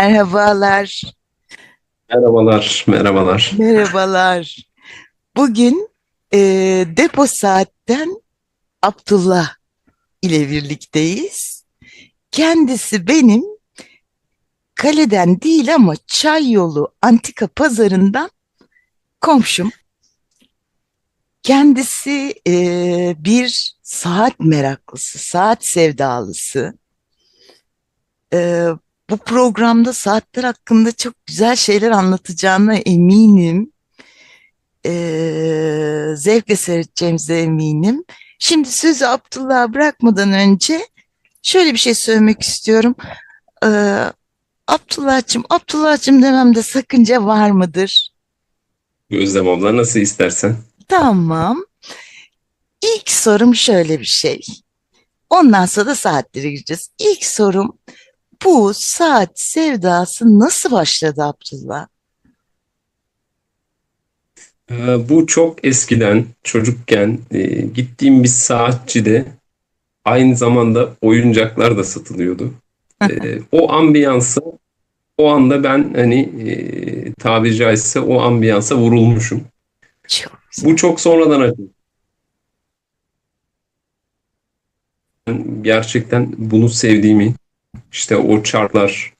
Merhabalar, Merhabalar, merhabalar. merhabalar. Bugün e, Depo Saat'ten Abdullah ile birlikteyiz. Kendisi benim kaleden değil ama Çayyolu Antika Pazarından komşum. Kendisi e, bir saat meraklısı, saat sevdalısı. E, bu programda saatler hakkında çok güzel şeyler anlatacağına eminim. E, zevkle seyredeceğimize eminim. Şimdi sözü Abdullah'a bırakmadan önce şöyle bir şey söylemek istiyorum. E, Abdullah'cığım, Abdullah'cığım dememde sakınca var mıdır? Özlem abla nasıl istersen. Tamam. İlk sorum şöyle bir şey. Ondan sonra da saatlere gireceğiz. İlk sorum bu saat sevdası nasıl başladı Abdullah? Ee, bu çok eskiden çocukken e, gittiğim bir saatçide aynı zamanda oyuncaklar da satılıyordu. Ee, o ambiyansa o anda ben hani e, tabiri caizse o ambiyansa vurulmuşum. Çok güzel. Bu çok sonradan açıldı. Ben gerçekten bunu sevdiğimi işte o chartlar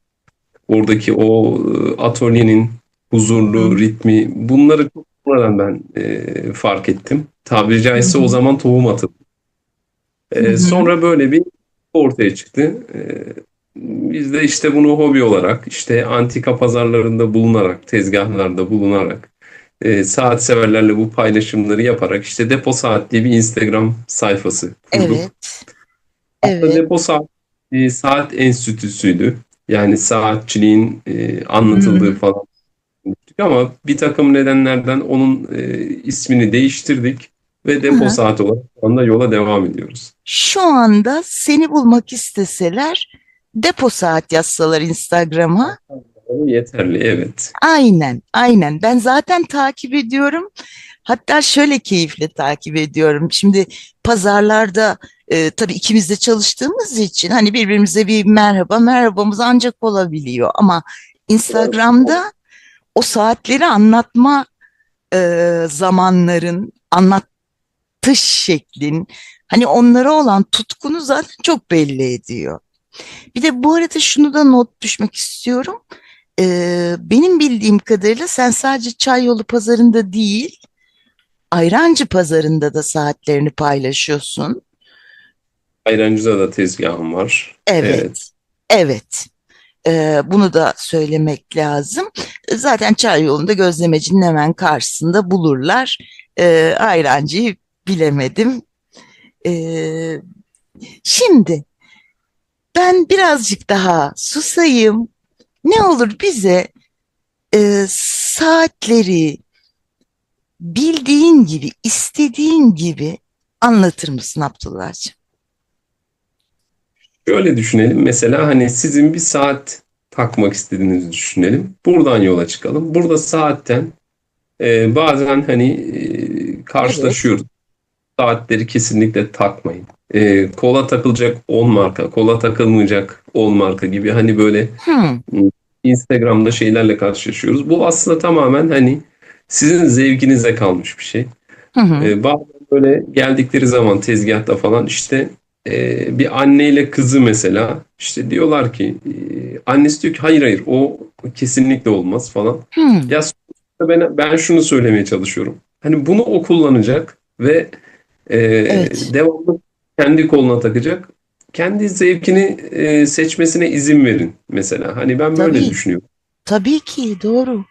oradaki o e, atölyenin huzurlu ritmi bunları çok sonradan ben e, fark ettim. Tabiri caizse o zaman tohum atıldı. E, sonra böyle bir ortaya çıktı. E, biz de işte bunu hobi olarak işte antika pazarlarında bulunarak, tezgahlarda bulunarak e, saat severlerle bu paylaşımları yaparak işte Depo Saat diye bir Instagram sayfası kurduk. Evet, Aslında evet. Depo Saat e, saat enstitüsüydü. Yani saatçiliğin e, anlatıldığı hı. falan düşünmüştük ama bir takım nedenlerden onun e, ismini değiştirdik ve Depo hı. Saat olarak şu anda yola devam ediyoruz. Şu anda seni bulmak isteseler depo saat yazsalar Instagram'a. Yeterli, evet. Aynen, aynen. Ben zaten takip ediyorum. Hatta şöyle keyifle takip ediyorum. Şimdi pazarlarda e, tabii ikimiz de çalıştığımız için hani birbirimize bir merhaba, merhabamız ancak olabiliyor. Ama Instagram'da o saatleri anlatma e, zamanların, anlatış şeklin, hani onlara olan tutkunu zaten çok belli ediyor. Bir de bu arada şunu da not düşmek istiyorum. Ee, benim bildiğim kadarıyla sen sadece Çayyolu pazarında değil, Ayrancı pazarında da saatlerini paylaşıyorsun. Ayrancı'da da tezgahım var. Evet, Evet. evet. Ee, bunu da söylemek lazım. Zaten Çayyolu'nda gözlemecinin hemen karşısında bulurlar. Ee, Ayrancı'yı bilemedim. Ee, şimdi ben birazcık daha susayım. Ne olur bize e, saatleri bildiğin gibi, istediğin gibi anlatır mısın Abdullah'cığım? Şöyle düşünelim. Mesela hani sizin bir saat takmak istediğinizi düşünelim. Buradan yola çıkalım. Burada saatten e, bazen hani e, Evet. karşılaşıyoruz. Saatleri kesinlikle takmayın. E, kola takılacak 10 marka, kola takılmayacak 10 marka gibi hani böyle Hmm, Instagram'da şeylerle karşılaşıyoruz. Bu aslında tamamen hani sizin zevkinize kalmış bir şey. hı hı, E, bazen böyle geldikleri zaman tezgahta falan işte e, bir anneyle kızı mesela işte diyorlar ki e, annesi diyor ki hayır hayır o kesinlikle olmaz falan. hmm. Ya ben, ben şunu söylemeye çalışıyorum. Hani bunu o kullanacak ve e, Evet, devamlı kendi koluna takacak. Kendi zevkini e, seçmesine izin verin mesela. Hani ben böyle tabii, düşünüyorum. tabii ki doğru,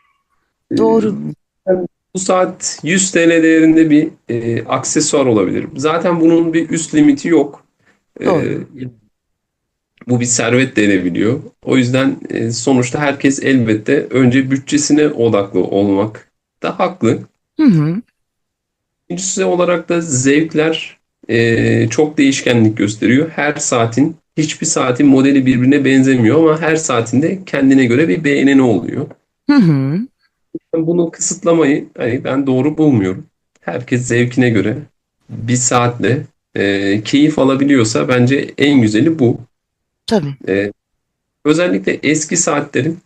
E, doğru. ben bu saat 100 TL değerinde bir e, aksesuar olabilir. Zaten bunun bir üst limiti yok. E, bu bir servet de edebiliyor. O yüzden e, sonuçta herkes elbette önce bütçesine odaklı olmak da haklı. Hı hı, İkincisi olarak da zevkler e, çok değişkenlik gösteriyor. Her saatin, hiçbir saatin modeli birbirine benzemiyor ama her saatinde kendine göre bir beğeneni oluyor. hı hı. Bunu kısıtlamayı hani ben doğru bulmuyorum. Herkes zevkine göre bir saatle e, keyif alabiliyorsa bence en güzeli bu. Tabii. E, özellikle eski saatlerin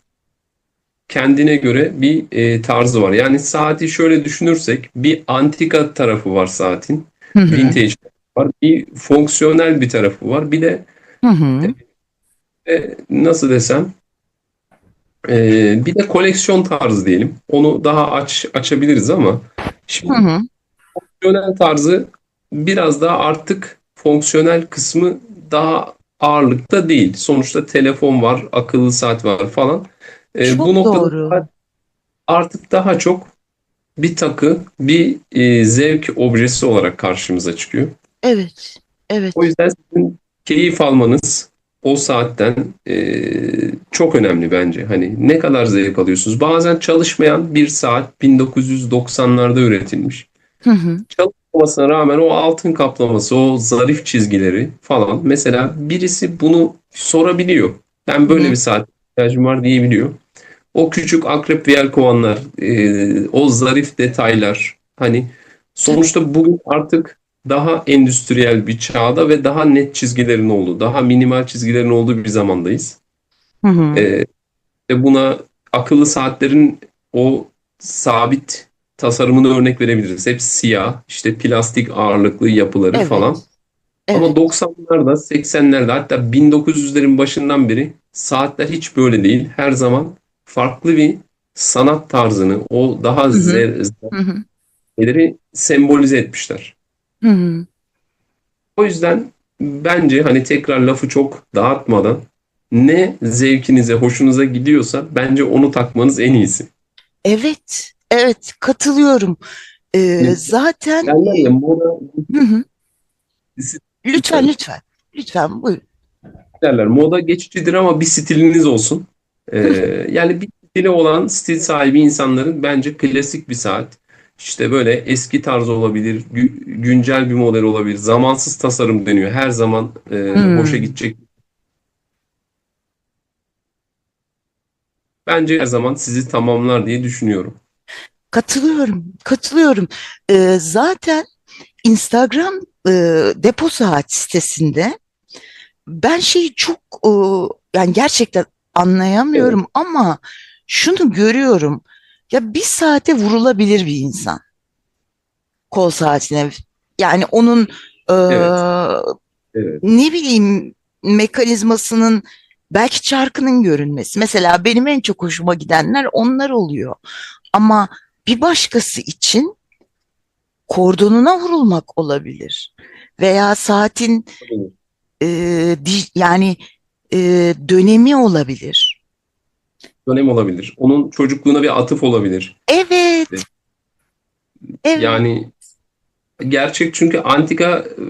kendine göre bir e, tarzı var. Yani saati şöyle düşünürsek bir antika tarafı var saatin. Hı hı. Vintage var. Bir fonksiyonel bir tarafı var. Bir de Hı hı. e, nasıl desem e, bir de koleksiyon tarzı diyelim. Onu daha aç açabiliriz ama şimdi Hı hı. fonksiyonel tarzı biraz daha artık fonksiyonel kısmı daha ağırlıkta değil. Sonuçta telefon var, akıllı saat var falan. E, Çok bu noktada doğru. artık daha çok bir takı, bir e, zevk objesi olarak karşımıza çıkıyor. Evet. Evet. O yüzden sizin keyif almanız o saatten e, çok önemli bence. Hani ne kadar zevk alıyorsunuz? Bazen çalışmayan bir saat 1990'larda üretilmiş. Hı hı. Çalışmamasına rağmen o altın kaplaması, o zarif çizgileri falan. Mesela birisi bunu sorabiliyor. Ben böyle Hı. bir saat ihtiyacım var diyebiliyor. O küçük akrep ve yelkovanlar, e, o zarif detaylar. Hani sonuçta bugün artık daha endüstriyel bir çağda ve daha net çizgilerin olduğu, daha minimal çizgilerin olduğu bir zamandayız. Hı hı. E, ve buna akıllı saatlerin o sabit tasarımını örnek verebiliriz. Hep siyah, işte plastik ağırlıklı yapıları Evet. falan. Ama Evet. 90'larda, 80'lerde hatta 1900'lerin başından beri saatler hiç böyle değil. Her zaman farklı bir sanat tarzını, o daha zer- sembolize etmişler. Hı hı. O yüzden bence hani tekrar lafı çok dağıtmadan ne zevkinize, hoşunuza gidiyorsa bence onu takmanız en iyisi. Evet. Evet. Katılıyorum. Ee, Yani zaten derler ya moda Hı hı. lütfen Lütfen lütfen. Buyurun. derler. Moda geçicidir ama bir stiliniz olsun. Ee, yani bir stili olan, stil sahibi insanların bence klasik bir saat. İşte böyle eski tarz olabilir, gü- güncel bir model olabilir. Zamansız tasarım deniyor. Her zaman e, Hmm. gidecek. Bence her zaman sizi tamamlar diye düşünüyorum. Katılıyorum. Katılıyorum. Ee, zaten Instagram e, depo saat sitesinde ben şeyi çok e, yani gerçekten Evet, anlayamıyorum ama şunu görüyorum. Ya bir saate vurulabilir bir insan kol saatine. Yani onun e, evet, evet. ne bileyim mekanizmasının belki çarkının görünmesi. Mesela benim en çok hoşuma gidenler onlar oluyor. Ama bir başkası için kordonuna vurulmak olabilir. Veya saatin e, yani e, dönemi olabilir. Dönem olabilir. Onun çocukluğuna bir atıf olabilir. Evet, evet. Yani gerçek çünkü antika e,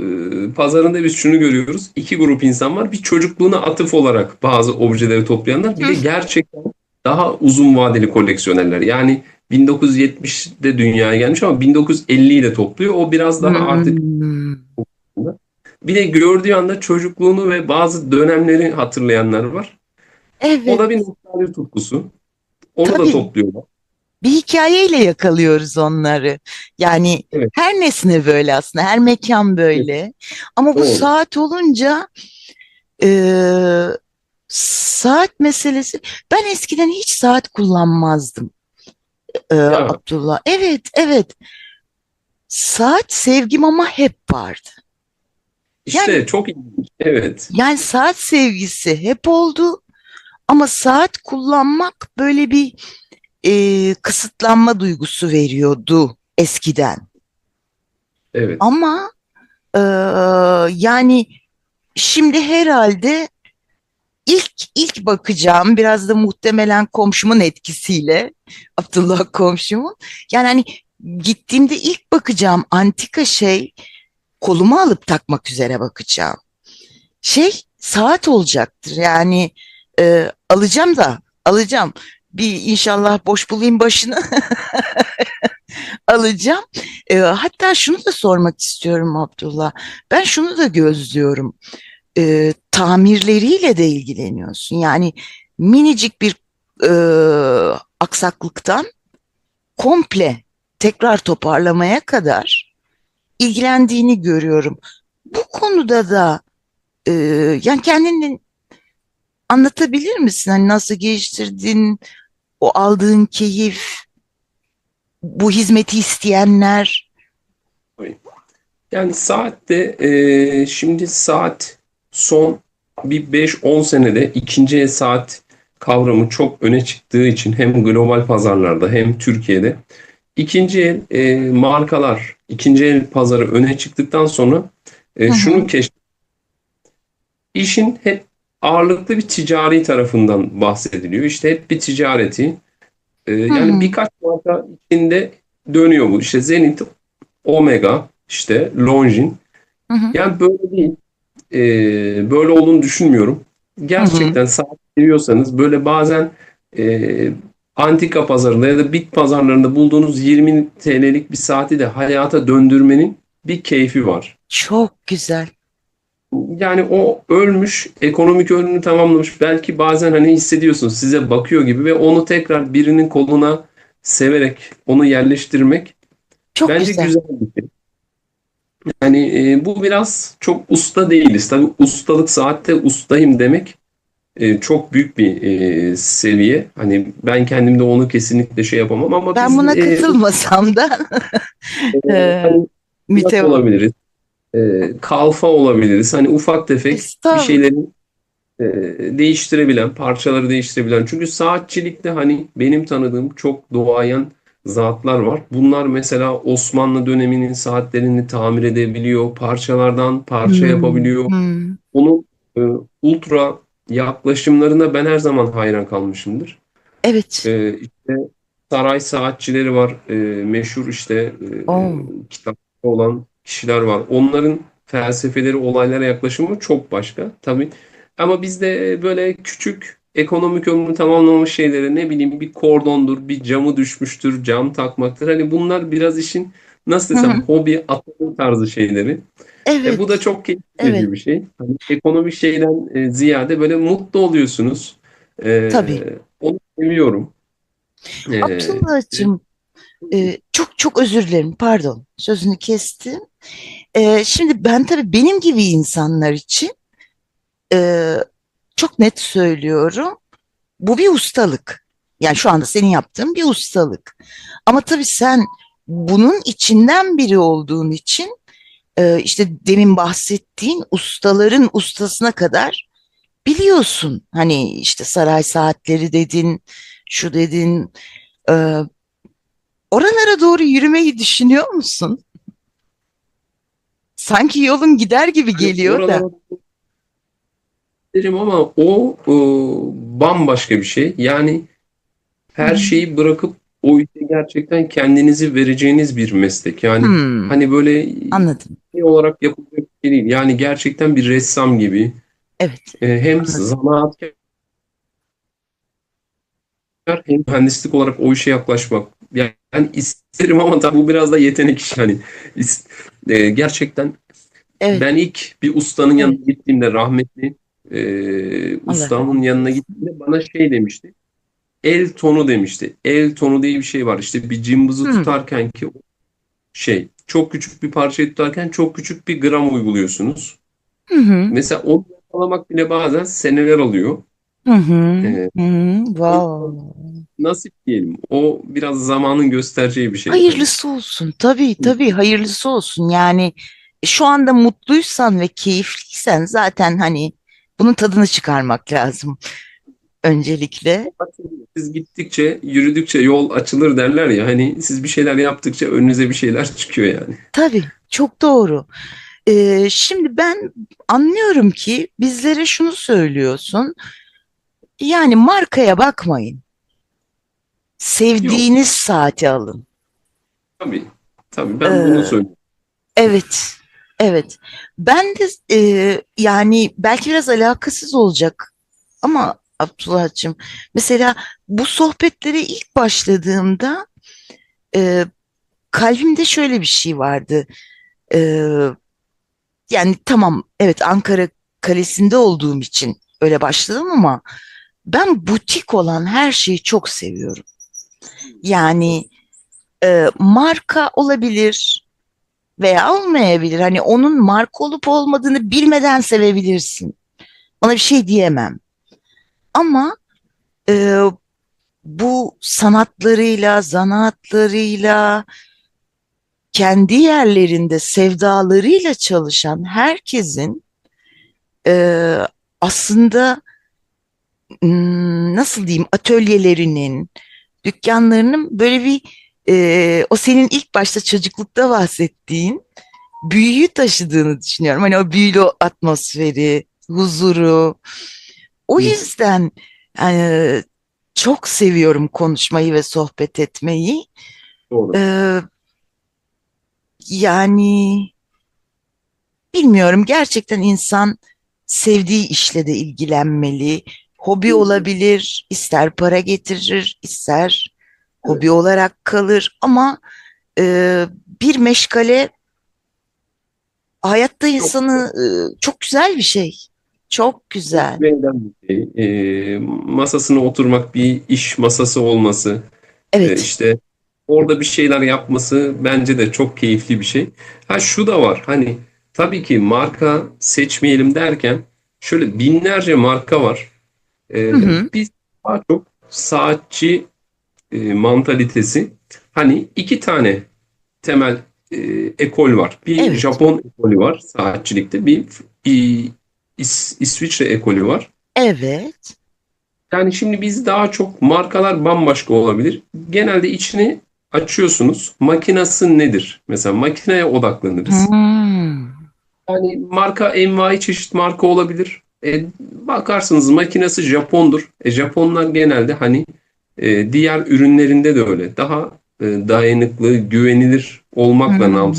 pazarında biz şunu görüyoruz. İki grup insan var. Bir çocukluğuna atıf olarak bazı objeleri toplayanlar. Bir de gerçekten daha uzun vadeli koleksiyonerler. Yani 1970'de dünyaya gelmiş ama 1950'yi de topluyor. O biraz daha artık Hmm, bir de gördüğü anda çocukluğunu ve bazı dönemleri hatırlayanlar var. O evet, da bir nostalji tutkusu. Onu da tabii. topluyorlar. Bir hikayeyle yakalıyoruz onları. Yani Evet, her nesne böyle aslında, her mekan evet, böyle. Ama bu doğru. saat olunca e, saat meselesi. Ben eskiden hiç saat kullanmazdım e, Abdullah. Evet, evet. Saat sevgim ama hep vardı. Yani işte çok ilginç. Evet. yani saat sevgisi hep oldu ama saat kullanmak böyle bir e, kısıtlanma duygusu veriyordu eskiden. Evet. Ama e, yani şimdi herhalde ilk ilk bakacağım biraz da muhtemelen komşumun etkisiyle Abdullah komşumun yani hani gittiğimde ilk bakacağım antika şey koluma alıp takmak üzere bakacağım. Şey saat olacaktır yani e, alacağım da alacağım bir inşallah boş bulayım başını alacağım. E, hatta şunu da sormak istiyorum Abdullah. Ben şunu da gözlüyorum. E, tamirleriyle de ilgileniyorsun. Yani minicik bir e, aksaklıktan komple tekrar toparlamaya kadar ilgilendiğini görüyorum. Bu konuda da e, yani kendini anlatabilir misin? Hani nasıl geliştirdin, o aldığın keyif, bu hizmeti isteyenler. Yani saatte e, şimdi saat son bir 5-10 senede ikinci el saat kavramı çok öne çıktığı için hem global pazarlarda hem Türkiye'de ikinci el e, markalar, ikinci el pazarı öne çıktıktan sonra e, şunu keşf işin hep ağırlıklı bir ticari tarafından bahsediliyor. İşte hep bir ticareti. E, yani birkaç marka içinde dönüyor bu. İşte Zenith, Omega, işte hı. Yani böyle değil. Ee, böyle olduğunu düşünmüyorum. Hı hı. Gerçekten saat seviyorsanız böyle bazen e, antika pazarında ya da bit pazarlarında bulduğunuz 20 TL'lik bir saati de hayata döndürmenin bir keyfi var. Çok güzel. Yani o ölmüş, ekonomik ömrünü tamamlamış. Belki bazen hani hissediyorsunuz size bakıyor gibi ve onu tekrar birinin koluna severek onu yerleştirmek Çok bence güzel. güzel bir şey. Yani e, bu biraz çok usta değiliz. Tabii ustalık saatte ustayım demek e, çok büyük bir e, seviye. Hani ben kendimde onu kesinlikle şey yapamam ama Ben biz buna e, katılmasam da e, e, hani mütev olabiliriz, e, kalfa olabiliriz. Hani ufak tefek bir Estağfurullah. şeyleri e, değiştirebilen, parçaları değiştirebilen. Çünkü saatçilikte hani benim tanıdığım çok duayen zatlar var. Bunlar mesela Osmanlı döneminin saatlerini tamir edebiliyor, parçalardan parça Hmm, yapabiliyor. hmm. Onun e, ultra yaklaşımlarına ben her zaman hayran kalmışımdır. Evet. E, işte saray saatçileri var, e, meşhur işte e, Oo. kitapta olan kişiler var. Onların felsefeleri, olaylara yaklaşımı çok başka tabii. Ama bizde böyle küçük ekonomik ömrünü tamamlamış şeylere ne bileyim bir kordondur, bir camı düşmüştür, cam takmaktır. Hani bunlar biraz işin nasıl desem hı. hobi, atölye tarzı şeyleri. E, bu da Evet. çok keyif Evet. bir şey. Hani ekonomik şeyden e, ziyade böyle mutlu oluyorsunuz. E, Tabii. onu seviyorum. E, Abdullah'cığım e, çok çok özür dilerim. Pardon. Sözünü kestim. E, şimdi ben tabii benim gibi insanlar için e, çok net söylüyorum. Bu bir ustalık. Yani şu anda senin yaptığın bir ustalık. Ama tabii sen bunun içinden biri olduğun için e, işte demin bahsettiğin ustaların ustasına kadar biliyorsun. Hani işte saray saatleri dedin, şu dedin. E, oralara doğru yürümeyi düşünüyor musun? Sanki yolun gider gibi geliyor da. Derim ama o e, bambaşka bir şey. Yani her şeyi bırakıp o işe gerçekten kendinizi vereceğiniz bir meslek. Yani Hmm, hani böyle anladım. şey olarak yapılacak bir şey değil. Yani gerçekten bir ressam gibi Evet, e, hem anladım. zanaatkar hem mühendislik olarak o işe yaklaşmak. Yani isterim ama tabii bu biraz da yetenek işi. İs- e, gerçekten Evet, ben ilk bir ustanın yanına gittiğimde rahmetli e, Allah ustamın yanına gittiğimde bana şey demişti. El tonu demişti. El tonu diye bir şey var. İşte bir cımbızı tutarken ki şey çok küçük bir parçayı tutarken çok küçük bir gram uyguluyorsunuz. Hı hı, Mesela onu yakalamak bile bazen seneler alıyor. hı hı, E, hı hı. Wow. nasip diyelim. O biraz zamanın göstereceği bir şey. Hayırlısı olsun. Tabii tabii hayırlısı olsun. Yani şu anda mutluysan ve keyifliysen zaten hani bunun tadını çıkarmak lazım öncelikle. Siz gittikçe, yürüdükçe yol açılır derler ya. Hani siz bir şeyler yaptıkça önünüze bir şeyler çıkıyor yani. Tabii çok doğru. Ee, şimdi ben anlıyorum ki bizlere şunu söylüyorsun. Yani markaya bakmayın. Yok. Sevdiğiniz saati alın. Tabii. Tabii ben bunu Ee, söylüyorum. evet, evet. Ben de e, yani belki biraz alakasız olacak ama Abdullah'cığım mesela bu sohbetlere ilk başladığımda e, kalbimde şöyle bir şey vardı. E, yani tamam evet Ankara Kalesi'nde olduğum için öyle başladım ama ben butik olan her şeyi çok seviyorum. Yani e, marka olabilir veya olmayabilir. Hani onun marka olup olmadığını bilmeden sevebilirsin. Ona bir şey diyemem. Ama e, bu sanatlarıyla, zanaatlarıyla, kendi yerlerinde sevdalarıyla çalışan herkesin e, aslında nasıl diyeyim atölyelerinin, dükkanlarının böyle bir e, o senin ilk başta çocuklukta bahsettiğin büyüyü taşıdığını düşünüyorum. Hani o büyülü atmosferi, huzuru. O yüzden yani çok seviyorum konuşmayı ve sohbet etmeyi. Doğru. Ee, yani bilmiyorum gerçekten insan sevdiği işle de ilgilenmeli. Hobi olabilir, ister para getirir, ister. Hobi olarak kalır ama e, bir meşgale hayatta Çok insanı e, çok güzel bir şey. Çok güzel. bir şey. Ee, masasına oturmak, bir iş masası olması, e, Evet. işte orada bir şeyler yapması bence de çok keyifli bir şey. Ha şu da var. Hani tabii ki marka seçmeyelim derken şöyle binlerce marka var. Ee, Hı hı. biz daha çok saatçi e, mantalitesi. Hani iki tane temel e, ekol var. Bir Evet. Japon ekolü var saatçilikte. Bir, bir İs- İsviçre ekolü var. Evet. Yani şimdi biz daha çok markalar bambaşka olabilir. Genelde içini açıyorsunuz. Makinası nedir? Mesela makineye odaklanırız. Hmm. Yani marka envai çeşit marka olabilir. E, bakarsınız makinesi Japondur. E, Japonlar genelde hani e, diğer ürünlerinde de öyle. Daha e, dayanıklı, güvenilir olmakla Hmm.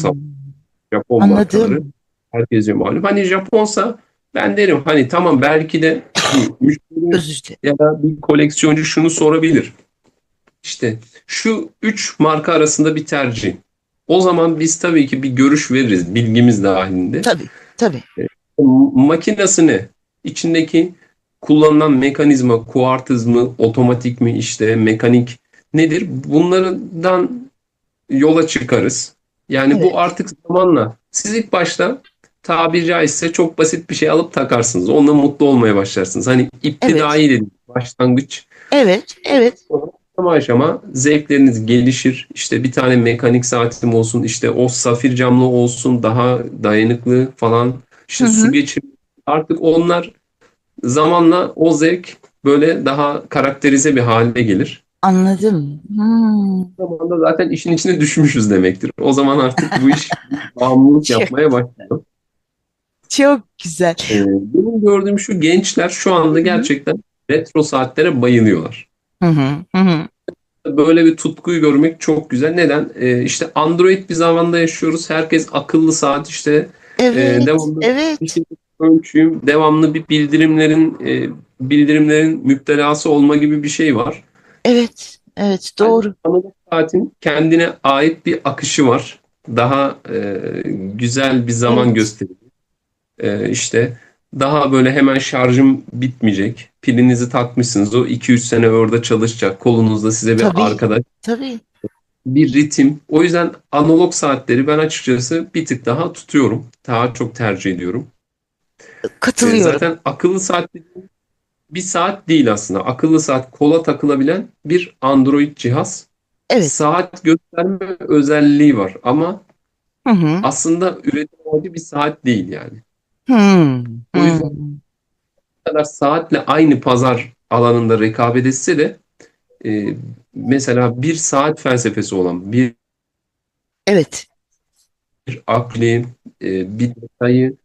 Japon markaları. Anladım. Herkese malum. Hani Japonsa ben derim hani tamam belki de müşteri ya da bir koleksiyoncu şunu sorabilir. İşte şu üç marka arasında bir tercih. O zaman biz tabii ki bir görüş veririz bilgimiz dahilinde. Tabii, tabii. Makinası ne? İçindeki kullanılan mekanizma, kuartız mı, otomatik mi, işte mekanik nedir? Bunlardan yola çıkarız. Yani Evet. bu artık zamanla siz ilk başta tabiri caizse çok basit bir şey alıp takarsınız. Onunla mutlu olmaya başlarsınız. Hani iptidai dediğimiz başlangıç. Evet, evet. Aşama aşama zevkleriniz gelişir. İşte bir tane mekanik saatim olsun, işte o safir camlı olsun, daha dayanıklı falan. İşte Hı hı. su geçir. Artık onlar zamanla o zevk böyle daha karakterize bir hale gelir. Anladım. Hmm. O zaman da zaten işin içine düşmüşüz demektir. O zaman artık bu iş bağımlılık yapmaya başlıyor. çok güzel. Ee, benim gördüğüm şu gençler şu anda gerçekten retro saatlere bayılıyorlar. Hı hı, hı. Böyle bir tutkuyu görmek çok güzel. Neden? Ee, işte Android bir zamanda yaşıyoruz. Herkes akıllı saat işte e, Evet, devamlı bir evet, ölçüyüm, devamlı bir bildirimlerin e, bildirimlerin müptelası olma gibi bir şey var. evet, evet, Yani doğru. analog saatin kendine ait bir akışı var. Daha e, güzel bir zaman Evet, gösteriyor. E, işte daha böyle hemen şarjım bitmeyecek. Pilinizi takmışsınız. O 2-3 sene orada çalışacak. Kolunuzda size bir tabii, arkadaş, tabii. bir ritim. O yüzden analog saatleri ben açıkçası bir tık daha tutuyorum. Daha çok tercih ediyorum. E, Katılıyorum. zaten akıllı saat bir saat değil aslında. Akıllı saat kola takılabilen bir Android cihaz. Evet. Saat gösterme özelliği var ama Hı hı, aslında üretim amacı bir saat değil yani. hı, O yüzden kadar saatle aynı pazar alanında rekabet etse de e, mesela bir saat felsefesi olan bir Evet, akli, e, bir detayı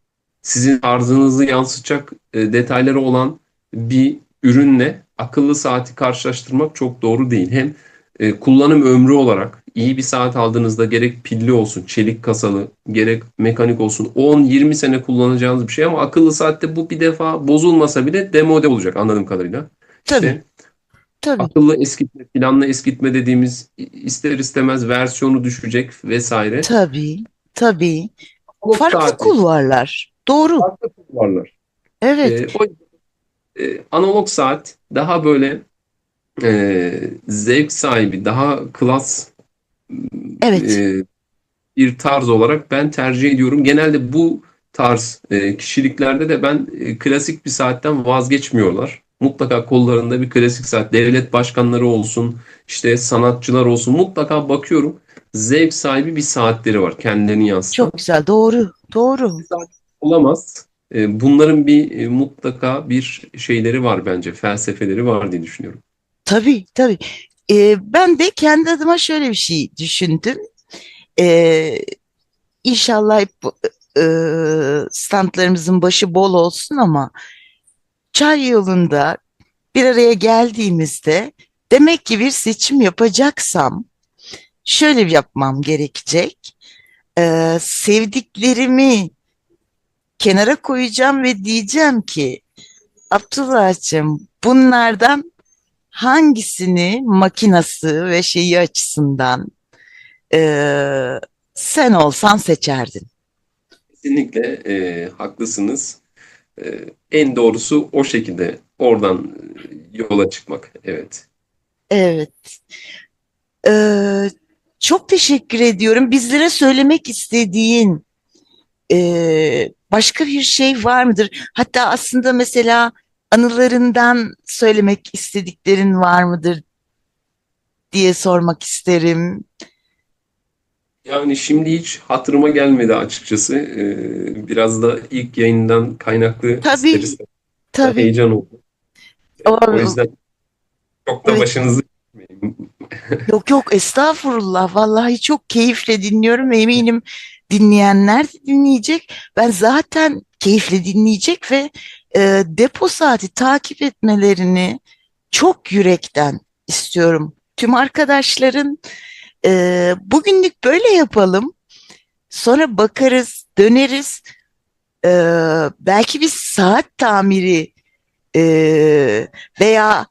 sizin tarzınızı yansıtacak e, detayları olan bir ürünle akıllı saati karşılaştırmak çok doğru değil. Hem e, kullanım ömrü olarak iyi bir saat aldığınızda gerek pilli olsun, çelik kasalı, gerek mekanik olsun 10-20 sene kullanacağınız bir şey ama akıllı saatte bu bir defa bozulmasa bile demode olacak anladığım kadarıyla. tabii, İşte tabii, akıllı eskitme, planlı eskitme dediğimiz ister istemez versiyonu düşecek vesaire. tabii, tabii. Analog Farklı saati kulvarlar. Doğru. farklı kulvarlar. Evet, E, o e, analog saat daha böyle e, zevk sahibi, daha klas evet, e, bir tarz olarak ben tercih ediyorum. Genelde bu tarz e, kişiliklerde de ben e, klasik bir saatten vazgeçmiyorlar. mutlaka kollarında bir klasik saat. Devlet başkanları olsun, işte sanatçılar olsun mutlaka bakıyorum. Zevk sahibi bir saatleri var kendilerini yansıtan. Çok güzel. Doğru. Doğru. Olamaz. E, Bunların bir e, mutlaka bir şeyleri var bence, felsefeleri var diye düşünüyorum. Tabii tabii. Ee, ben de kendi adıma şöyle bir şey düşündüm. Ee, inşallah hep e, standlarımızın başı bol olsun ama çay yolunda bir araya geldiğimizde demek ki bir seçim yapacaksam şöyle yapmam gerekecek. Ee, sevdiklerimi kenara koyacağım ve diyeceğim ki Abdullah'cığım bunlardan hangisini makinası ve şeyi açısından eee, sen olsan seçerdin? Kesinlikle e, haklısınız. E, en doğrusu o şekilde oradan e, yola çıkmak. Evet. Evet. Eee, çok teşekkür ediyorum. Bizlere söylemek istediğin eee, başka bir şey var mıdır? Hatta aslında mesela anılarından söylemek istediklerin var mıdır diye sormak isterim. Yani şimdi hiç hatırıma gelmedi açıkçası. E, biraz da ilk yayından kaynaklı Tabii, Tabii. heyecan oldu. O- o yüzden çok da Evet. başınızı. Yok yok estağfurullah. Vallahi çok keyifle dinliyorum. Eminim dinleyenler de dinleyecek. Ben zaten keyifle dinleyecek ve e, depo saati takip etmelerini çok yürekten istiyorum. Tüm arkadaşların e, bugünlük böyle yapalım. Sonra bakarız, döneriz. E, belki bir saat tamiri e, veya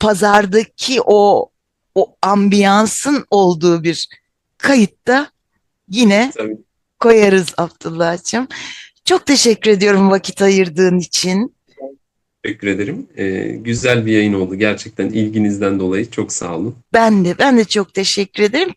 pazardaki o o ambiyansın olduğu bir kayıtta yine Tabii. Koyarız Abdullah'cığım. Çok teşekkür ediyorum vakit ayırdığın için. Teşekkür ederim. E, güzel bir yayın oldu. Gerçekten ilginizden dolayı çok sağ olun. Ben de ben de çok teşekkür ederim.